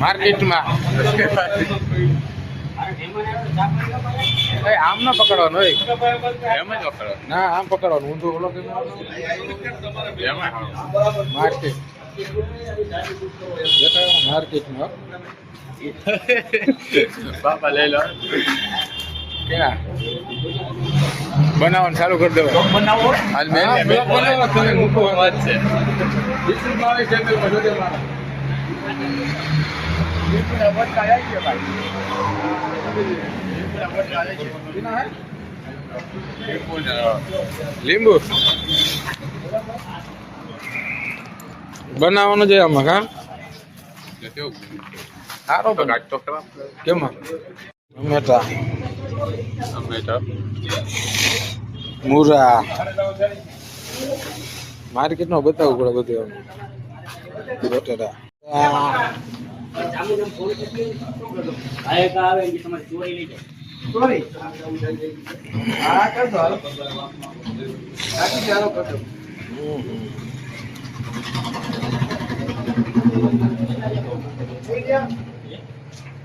માર્કેટમાં. આમ ના પકડવાનું હોય. એમ જ વખરો ના આમ પકડવાનું. ઊંધું ઓલો માર્કેટ. માર્કેટમાં. બાપા લઈ લો. કેના? બનાવવાનું ચાલુ કરી દેવાય બનાવો. આજ મેં બ્લોગ બનાવો તમે મૂકો વાત છે. યુટ્યુબમાં આવે ચેનલમાં જોજે મારા. લીંબુ? બનાવવાનું છે આમાં કા સારો કેમ? તો ટમેટા. અમે માર્કેટ મૂરા. માર્કેટમાં બતાવવું પડે બધું બટેટા.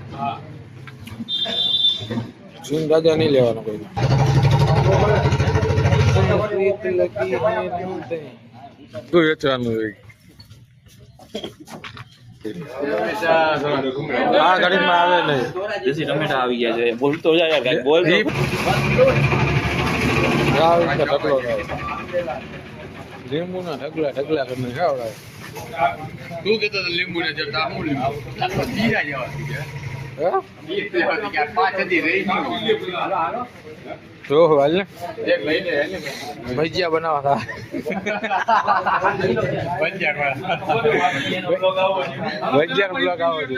બટેટા ચીન રાજા નહીં લેવાનો કોઈ તું વેચવાનું હોય આ ઘડીમાં આવે નહીં દેશી ટમેટા આવી ગયા છે બોલતો જા યાર કાંઈક બોલ તો. રાવ ને ઢગલો રાવ લીંબુ ના ઢગલા ઢગલા કરીને ખાવડાવે તું કેતો તો લીંબુ ને જતા હું લીંબુ આટલો જીરા જેવા ભજીયા બનાવવા હતા ભજીયા નો બ્લોગ આવો છે.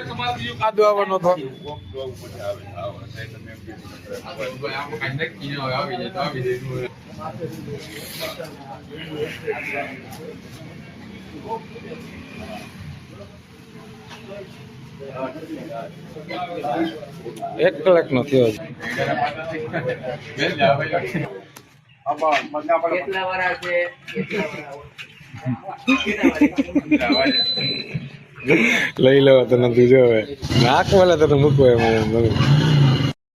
આદુ આવવાનો તો એક કલાક નો થયો લઈ લેવા તને તું જો હવે નાક વાળા તને મૂકવો એમ.